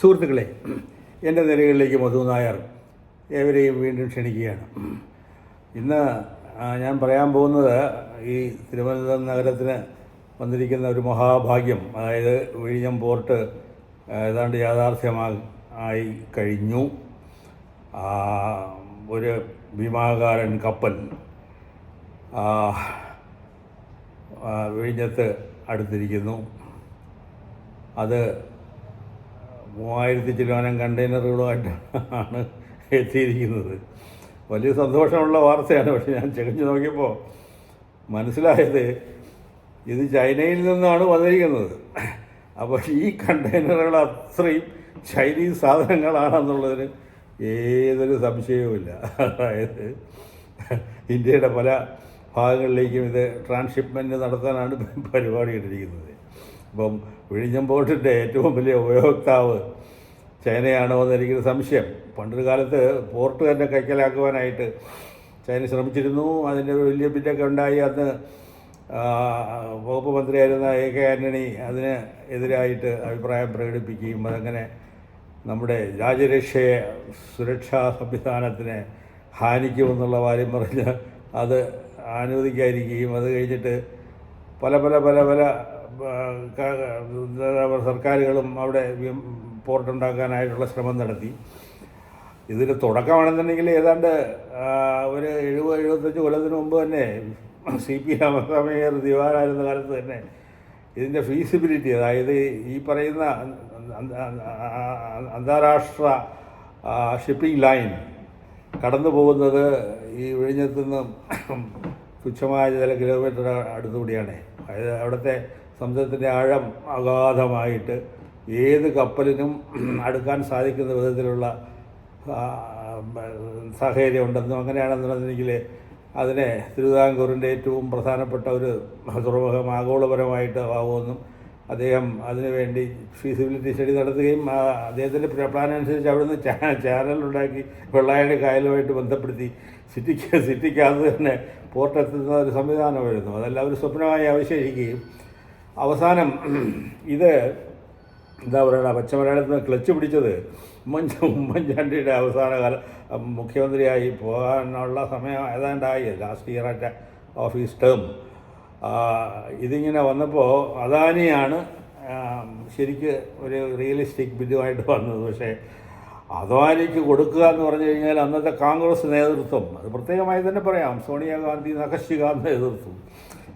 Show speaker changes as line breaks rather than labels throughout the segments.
സുഹൃത്തുക്കളെ എന്റെ നിലകളിലേക്ക് മധു നായർ ഏവരെയും വീണ്ടും ക്ഷണിക്കുകയാണ്. ഇന്ന് ഞാൻ പറയാൻ പോകുന്നത് ഈ തിരുവനന്തപുരം നഗരത്തിന് വന്നിരിക്കുന്ന ഒരു മഹാഭാഗ്യം അതായത് വിഴിഞ്ഞം പോർട്ട് ഏതാണ്ട് യാഥാർത്ഥ്യമായി ആയി കഴിഞ്ഞു. ഒരു ഭീമാകാരൻ കപ്പൽ വിഴിഞ്ഞത്ത് അടുത്തിരിക്കുന്നു. അത് മൂവായിരത്തി ചിലവാനം കണ്ടെയ്നറുകളുമായിട്ടാണ് എത്തിയിരിക്കുന്നത്. വലിയ സന്തോഷമുള്ള വാർത്തയാണ്. പക്ഷെ ഞാൻ ചെകഞ്ഞു നോക്കിയപ്പോൾ മനസ്സിലായത് ഇത് ചൈനയിൽ നിന്നാണ് വന്നിരിക്കുന്നത്. അപ്പോൾ ഈ കണ്ടെയ്നറുകൾ അത്രയും ചൈനീസ് സാധനങ്ങളാണെന്നുള്ളതിന് ഏതൊരു സംശയവുമില്ല. അതായത് ഇന്ത്യയുടെ പല ഭാഗങ്ങളിലേക്കും ഇത് ട്രാൻസ്ഷിപ്മെന്റ് നടത്താനാണ് പരിപാടി ഇട്ടിരിക്കുന്നത്. അപ്പം വിഴിഞ്ഞം പോർട്ടിന്റെ ഏറ്റവും വലിയ ഉപയോക്താവ് ചൈനയാണോ എന്ന് എനിക്കൊരു സംശയം. പണ്ടൊരു കാലത്ത് പോർട്ട് തന്നെ കൈക്കലാക്കുവാനായിട്ട് ചൈന ശ്രമിച്ചിരുന്നു. അതിന്റെ വലിയ ബില്ലൊക്കെ ഉണ്ടായി. അന്ന് വകുപ്പ് മന്ത്രിയായിരുന്ന എ കെ ആന്റണി അതിന് എതിരായിട്ട് അഭിപ്രായം പ്രകടിപ്പിക്കുകയും അതങ്ങനെ നമ്മുടെ രാജ്യരക്ഷയെ സുരക്ഷാ സംവിധാനത്തിന് ഹാനിക്കുമെന്നുള്ള കാര്യം പറഞ്ഞ് അത് അനുവദിക്കാതിരിക്കുകയും അത് കഴിഞ്ഞിട്ട് പല പല പല പല സർക്കാരുകളും അവിടെ പോർട്ടുണ്ടാക്കാനായിട്ടുള്ള ശ്രമം നടത്തി. ഇതിന് തുടക്കമാണെന്നുണ്ടെങ്കിൽ ഏതാണ്ട് ഒരു എഴുപത് എഴുപത്തഞ്ച് കൊല്ലത്തിന് മുമ്പ് തന്നെ സി പി രാമസ്വാമിയർ ദിവാനായിരുന്ന കാലത്ത് തന്നെ ഇതിന്റെ ഫീസിബിലിറ്റി അതായത് ഈ പറയുന്ന അന്ത- അന്ത- അന്താരാഷ്ട്ര ഷിപ്പിംഗ് ലൈൻ കടന്നു പോകുന്നത് ഈ വിഴിഞ്ഞത്തു നിന്നും തുച്ഛമായ ചില കിലോമീറ്റർ അടുത്തുകൂടിയാണ്. അതായത് അവിടുത്തെ സമുദ്രത്തിന്റെ ആഴം അഗാധമായിട്ട് ഏത് കപ്പലിനും അടുക്കാൻ സാധിക്കുന്ന വിധത്തിലുള്ള സാഹചര്യം ഉണ്ടെന്നും അങ്ങനെയാണെന്നുണ്ടെങ്കിൽ അതിനെ തിരുവിതാംകൂറിന്റെ ഏറ്റവും പ്രധാനപ്പെട്ട ഒരു തുറമുഖം ആഗോളപരമായിട്ട് ആവുമെന്നും അദ്ദേഹം അതിനുവേണ്ടി ഫീസിബിലിറ്റി സ്റ്റഡി നടത്തുകയും അദ്ദേഹത്തിന്റെ പ്ലാൻ അനുസരിച്ച് അവിടുന്ന് ചാനൽ ഉണ്ടാക്കി വെള്ളായണി കായലുമായിട്ട് ബന്ധപ്പെടുത്തി സിറ്റിക്ക് സിറ്റിക്കകത്ത് തന്നെ പോർട്ട് എത്തുന്ന ഒരു സംവിധാനമായിരുന്നു. അതെല്ലാം ഒരു സ്വപ്നമായി അവശേഷിക്കുകയും അവസാനം ഇത് എന്താ പറയുക പച്ചമലയാളത്തിൽ നിന്ന് ക്ലച്ച് പിടിച്ചത് ഉമ്മൻ ഉമ്മൻചാണ്ടിയുടെ അവസാന കാല മുഖ്യമന്ത്രിയായി പോകാനുള്ള സമയം ഏതാണ്ടായി? Last at office term. ഇതിങ്ങനെ വന്നപ്പോൾ അദാനിയാണ് ശരിക്ക് ഒരു റിയലിസ്റ്റിക് ബില്ലുമായിട്ട് വന്നത്. പക്ഷേ അദാനിക്ക് കൊടുക്കുക എന്ന് പറഞ്ഞു കഴിഞ്ഞാൽ അന്നത്തെ കോൺഗ്രസ് നേതൃത്വം അത് പ്രത്യേകമായി തന്നെ പറയാം സോണിയാഗാന്ധി നഖശികാന്ത് നേതൃത്വം.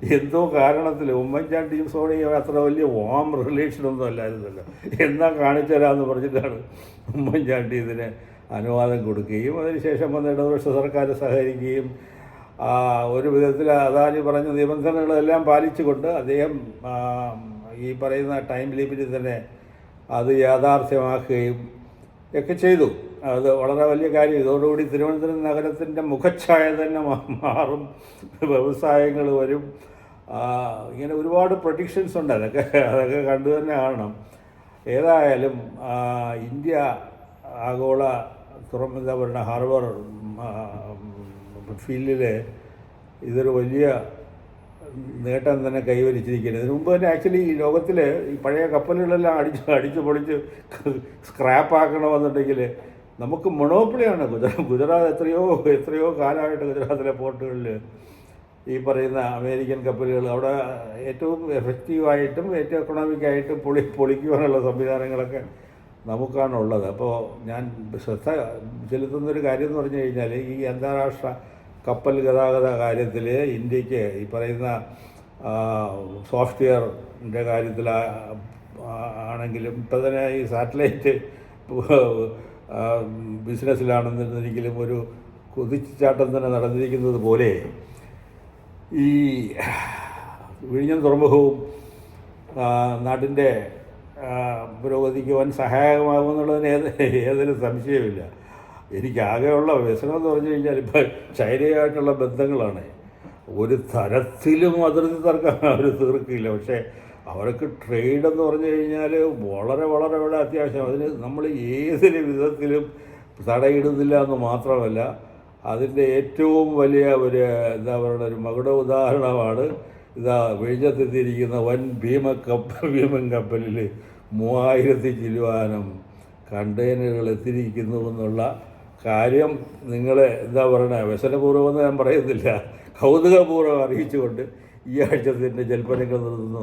എന്തോ കാരണത്തിൽ ഉമ്മൻചാണ്ടിയും സോണിയും അത്ര വലിയ വാം റിലേഷനൊന്നും അല്ലായിരുന്നല്ലോ. എന്നാ കാണിച്ചു പറഞ്ഞിട്ടാണ് ഉമ്മൻചാണ്ടി ഇതിന് അനുവാദം കൊടുക്കുകയും അതിനുശേഷം വന്ന ഇടതുപക്ഷ സർക്കാർ സഹകരിക്കുകയും ഒരു വിധത്തിൽ അദാനി പറഞ്ഞ നിബന്ധനകളെല്ലാം പാലിച്ചുകൊണ്ട് അദ്ദേഹം ഈ പറയുന്ന ടൈം ലിമിറ്റിൽ തന്നെ അത് യാഥാർത്ഥ്യമാക്കുകയും ഒക്കെ ചെയ്തു. അത് വളരെ വലിയ കാര്യം. ഇതോടുകൂടി തിരുവനന്തപുരം നഗരത്തിന്റെ മുഖച്ഛായ തന്നെ മാറും. വ്യവസായങ്ങൾ വരും. ഇങ്ങനെ ഒരുപാട് പ്രൊഡിക്ഷൻസ് ഉണ്ട്. അതൊക്കെ അതൊക്കെ കണ്ടു തന്നെ കാണണം. ഏതായാലും ഇന്ത്യ ആഗോള തുറം ഹാർബർ ഫീൽഡിൽ ഇതൊരു വലിയ നേട്ടം തന്നെ കൈവരിച്ചിരിക്കുന്നത് ഇതിനു മുമ്പ് തന്നെ ആക്ച്വലി ഈ ലോകത്തിൽ ഈ പഴയ കപ്പലുകളെല്ലാം അടിച്ച് അടിച്ച് പൊളിച്ച് സ്ക്രാപ്പ് ആക്കണമെന്നുണ്ടെങ്കിൽ നമുക്ക് മൊണോപ്പിളിയാണ് ഗുജറാത്ത് ഗുജറാത്ത് എത്രയോ എത്രയോ കാലമായിട്ട് ഗുജറാത്തിലെ പോർട്ടുകളിൽ ഈ പറയുന്ന അമേരിക്കൻ കപ്പലുകൾ അവിടെ ഏറ്റവും എഫക്റ്റീവായിട്ടും ഏറ്റവും എക്കണോമിക്കായിട്ടും പൊളി പൊളിക്കുവാനുള്ള സംവിധാനങ്ങളൊക്കെ നമുക്കാണുള്ളത്. അപ്പോൾ ഞാൻ ശ്രദ്ധ ചെലുത്തുന്നൊരു കാര്യം എന്ന് പറഞ്ഞു കഴിഞ്ഞാൽ ഈ അന്താരാഷ്ട്ര കപ്പൽ ഗതാഗത കാര്യത്തിൽ ഇന്ത്യയ്ക്ക് ഈ പറയുന്ന സോഫ്റ്റ്വെയറിന്റെ കാര്യത്തിൽ ആണെങ്കിലും ഇപ്പം തന്നെ ഈ സാറ്റലൈറ്റ് ബിസിനസ്സിലാണെന്നുണ്ടെങ്കിലും ഒരു കുതിച്ചാട്ടം തന്നെ നടന്നിരിക്കുന്നത് പോലെ ഈ വിഴിഞ്ഞം തുറമുഖവും നാടിന്റെ പുരോഗതിക്ക് വൻ സഹായകമാകുമെന്നുള്ളതിന് ഏത് ഏതൊരു സംശയമില്ല. എനിക്കാകെയുള്ള വ്യസനം എന്ന് പറഞ്ഞു കഴിഞ്ഞാൽ ഇപ്പം ചൈനയായിട്ടുള്ള ബന്ധങ്ങളാണ്. ഒരു തരത്തിലും അതിർത്തി തർക്കം അവർ തീർക്കില്ല. പക്ഷേ അവർക്ക് ട്രേഡ് എന്ന് പറഞ്ഞു കഴിഞ്ഞാൽ വളരെ വളരെ വളരെ അത്യാവശ്യം. അതിന് നമ്മൾ ഏതൊരു വിധത്തിലും തടയിടുന്നില്ല എന്ന് മാത്രമല്ല അതിന്റെ ഏറ്റവും വലിയ ഒരു എന്താ പറയുക ഒരു മകുട ഉദാഹരണമാണ് ഇതാ വെളിച്ചത്തെത്തിയിരിക്കുന്ന വൻ ഭീമ കപ്പൽ ഭീമൻ കപ്പലിൽ മൂവായിരത്തി ചില്ലുവാനം കണ്ടെയ്നറുകൾ എത്തിയിരിക്കുന്നു എന്നുള്ള കാര്യം നിങ്ങളെ എന്താ പറയണേ വ്യസനപൂർവം എന്ന് ഞാൻ പറയുന്നില്ല. കൗതുകപൂർവം അറിയിച്ചുകൊണ്ട് ഈ ആഴ്ചത്തിന്റെ ജൽപ്പനങ്ങൾ നിർത്തുന്നു.